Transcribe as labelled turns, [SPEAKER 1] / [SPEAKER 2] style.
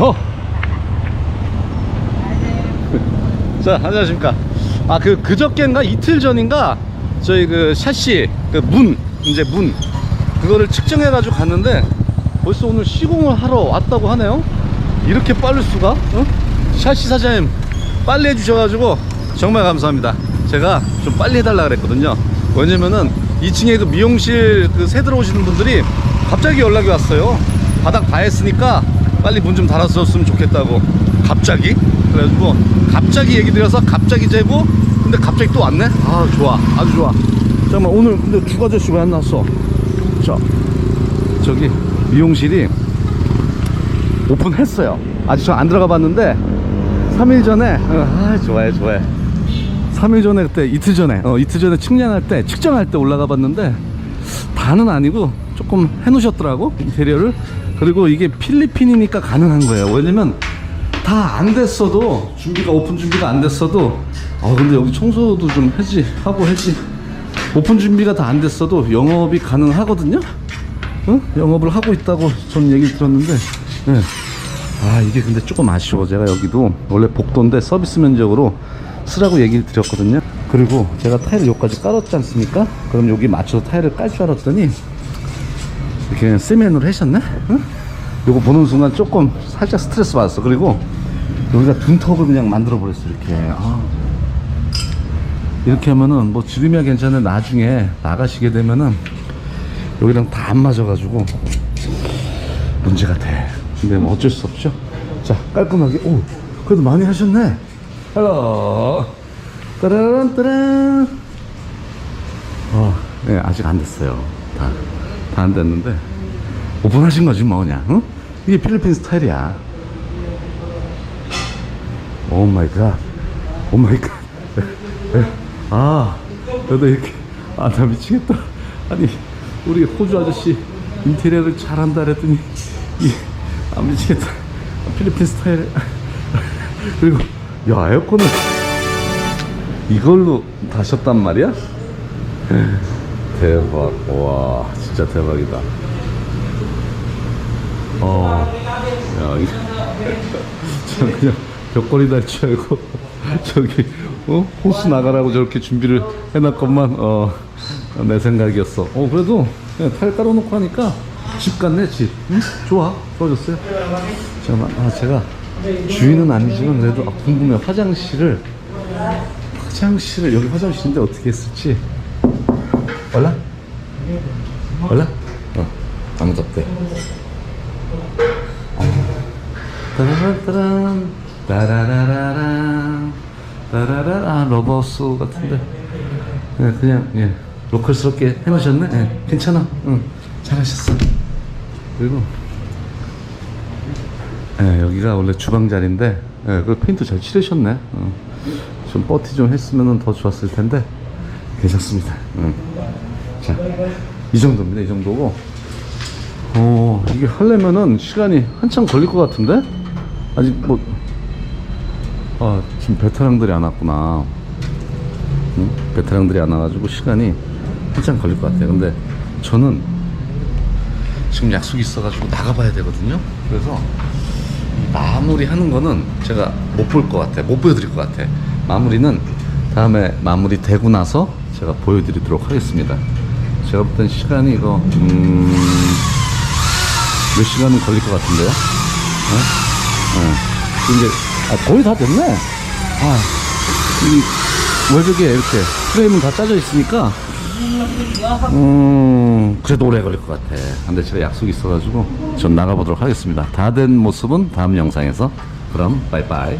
[SPEAKER 1] 어. 자, 안녕하십니까. 아, 그, 그저께인가 이틀 전인가 저희 그 샤시, 그 문, 이제 문, 그거를 측정해 가지고 갔는데 벌써 오늘 시공을 하러 왔다고 하네요. 이렇게 빠를 수가? 어? 샤시 사장님 빨리 해주셔가지고 정말 감사합니다. 제가 좀 빨리 해달라 그랬거든요. 왜냐면은 2층에 그 미용실 그 새 들어오시는 분들이 갑자기 연락이 왔어요. 바닥 다 했으니까 빨리 문 좀 달았었으면 좋겠다고. 갑자기? 그래가지고 갑자기 얘기 드려서 갑자기 재고 근데 갑자기 또 왔네? 아 좋아 아주 좋아 잠깐만 오늘 근데 두 아저씨 왜안 나왔어? 자 저기 미용실이 오픈했어요. 아직 저 안 들어가 봤는데 3일 전에 어, 아 좋아요 좋아요. 3일 전에 그때 이틀 전에 어 이틀 전에 측량할 때 측정할 때 올라가 봤는데 다는 아니고 조금 해놓으셨더라고 인테리어를 그리고 이게 필리핀이니까 가능한 거예요. 왜냐면 다 안 됐어도 준비가 오픈 준비가 안 됐어도 아 근데 여기 청소도 좀 해지 하고 해지 오픈 준비가 다 안 됐어도 영업이 가능하거든요. 어? 영업을 하고 있다고 전 얘기를 들었는데 예. 아 이게 근데 조금 아쉬워 제가 여기도 원래 복도인데 서비스 면적으로 쓰라고 얘기를 드렸거든요 그리고 제가 타일을 여기까지 깔았지 않습니까 그럼 여기 맞춰서 타일을 깔 줄 알았더니 이렇게 그냥 세면으로 하셨네 응? 요거 보는 순간 조금 살짝 스트레스 받았어 그리고 여기가 둔턱을 그냥 만들어 버렸어 이렇게 아. 이렇게 하면은 뭐 지름이야 괜찮은데 나중에 나가시게 되면은 여기랑 다 안 맞아가지고 문제가 돼. 근데 뭐 어쩔 수 없죠. 자, 깔끔하게. 오, 그래도 많이 하셨네. 헬로. 따라란, 따란. 어, 네, 아직 안 됐어요. 다, 다 안 됐는데. 오픈하신 거지, 뭐, 그냥. 응? 이게 필리핀 스타일이야. 오 마이 갓. 오 마이 갓. 아, 그래도 이렇게. 아, 나 미치겠다. 아니, 우리 호주 아저씨 인테리어를 잘한다 그랬더니, 이, 아, 미치겠다. 필리핀 스타일. 그리고, 야, 에어컨을 이걸로 다셨단 말이야? 대박. 와, 진짜 대박이다. 어, 야, 이거. 저 그냥 벽걸이 달줄 알고, 저기, 어? 호수 나가라고 저렇게 준비를 해놨건만, 어, 내 생각이었어. 어, 그래도, 타일 깔아놓고 하니까, 집 같네, 집. 응? 좋아. 좋아졌어요. 잠깐만, 아, 제가, 주인은 아니지만, 그래도 아, 궁금해. 화장실을, 화장실을, 여기 화장실인데 어떻게 했을지. 어, 아무도 없대. 따라란 따라라라란 따라라 아 러버스 같은데. 예, 그냥 예. 로컬스럽게 해놓으셨네? 예, 괜찮아. 응 잘하셨어. 그리고 예, 여기가 원래 주방 자리인데 예, 그 페인트 잘 칠하셨네. 어. 좀 버티 좀 했으면 더 좋았을 텐데 괜찮습니다 응. 자 이 정도입니다 이 정도고 어, 이게 하려면은 시간이 한참 걸릴 것 같은데? 아직 뭐, 아, 지금 베테랑들이 안 왔구나. 응? 베테랑들이 안 와가지고 시간이 한참 걸릴 것 같아요. 근데 저는 지금 약속이 있어가지고 나가봐야 되거든요. 그래서 이 마무리 하는 거는 제가 못 볼 것 같아. 못 보여드릴 것 같아. 마무리는 다음에 마무리 되고 나서 제가 보여드리도록 하겠습니다. 제가 볼 땐 시간이 이거, 음, 몇 시간은 걸릴 것 같은데요? 어? 어. 이제, 아, 거의 다 됐네? 아, 이 외벽에 이렇게 프레임은 다 짜져 있으니까, 음, 그래도 오래 걸릴 것 같아. 근데 제가 약속이 있어가지고, 전 나가보도록 하겠습니다. 다 된 모습은 다음 영상에서. 그럼, 빠이빠이.